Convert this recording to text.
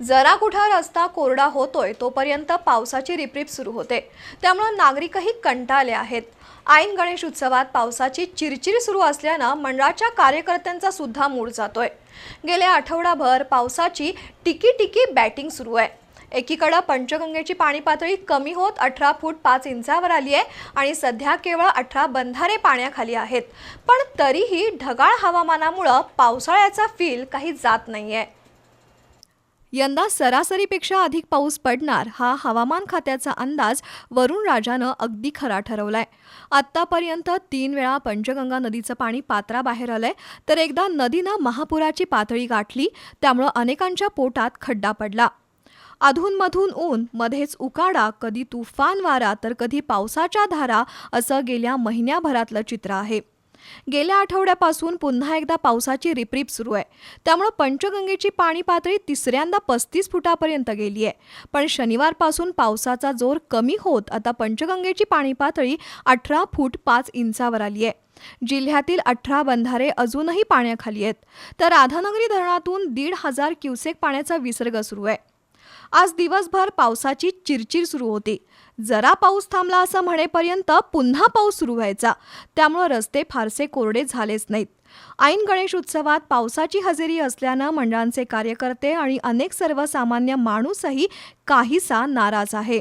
जरा कुठं रस्ता कोरडा होतोय तोपर्यंत पावसाची रिपरिप सुरू होते. त्यामुळं नागरिकही कंटाळले आहेत. ऐन गणेश उत्सवात पावसाची चिरचिर सुरू असल्यानं मंडळाच्या कार्यकर्त्यांचा सुद्धा मूड जातोय. गेल्या आठवडाभर पावसाची टिकी टिकी बॅटिंग सुरू आहे. एकीकडं पंचगंगेची पाणी पातळी कमी होत अठरा फूट पाच इंचावर आली आहे आणि सध्या केवळ अठरा बंधारे पाण्याखाली आहेत. पण तरीही ढगाळ हवामानामुळं पावसाळ्याचा फील काही जात नाही आहे यंदा सरासरीपेक्षा अधिक पाऊस पडणार हा हवामान खात्याचा अंदाज वरुण राजानं अगदी खरा ठरवलाय. आत्तापर्यंत तीन वेळा पंचगंगा नदीचं पाणी पात्राबाहेर आलंय. तर एकदा नदीनं महापुराची पातळी गाठली त्यामुळं अनेकांच्या पोटात खड्डा पडला. अधूनमधून ऊन मध्येच उकाडा कधी तुफान वारा तर कधी पावसाच्या धारा असं गेल्या महिन्याभरातलं चित्र आहे. गेल्या आठवड्यापासून पुन्हा एकदा पावसाची रिपरिप सुरू आहे. त्यामुळं पंचगंगेची पाणी पातळी तिसऱ्यांदा पस्तीस फुटापर्यंत गेली आहे. पण शनिवारपासून पावसाचा जोर कमी होत आता पंचगंगेची पाणी पातळी अठरा फूट पाच इंचावर आली आहे. जिल्ह्यातील अठरा बंधारे अजूनही पाण्याखाली आहेत. तर राधानगरी धरणातून दीड हजार क्युसेक पाण्याचा विसर्ग सुरू आहे. आज दिवसभर पावसाची चिरचिर सुरू होती. जरा पाऊस थांबला असं म्हणेपर्यंत पुन्हा पाऊस सुरू व्हायचा. त्यामुळं रस्ते फारसे कोरडे झालेच नाहीत. ऐन गणेश उत्सवात पावसाची हजेरी असल्यानं मंडळांचे कार्यकर्ते आणि अनेक सर्वसामान्य माणूसही काहीसा नाराज आहे.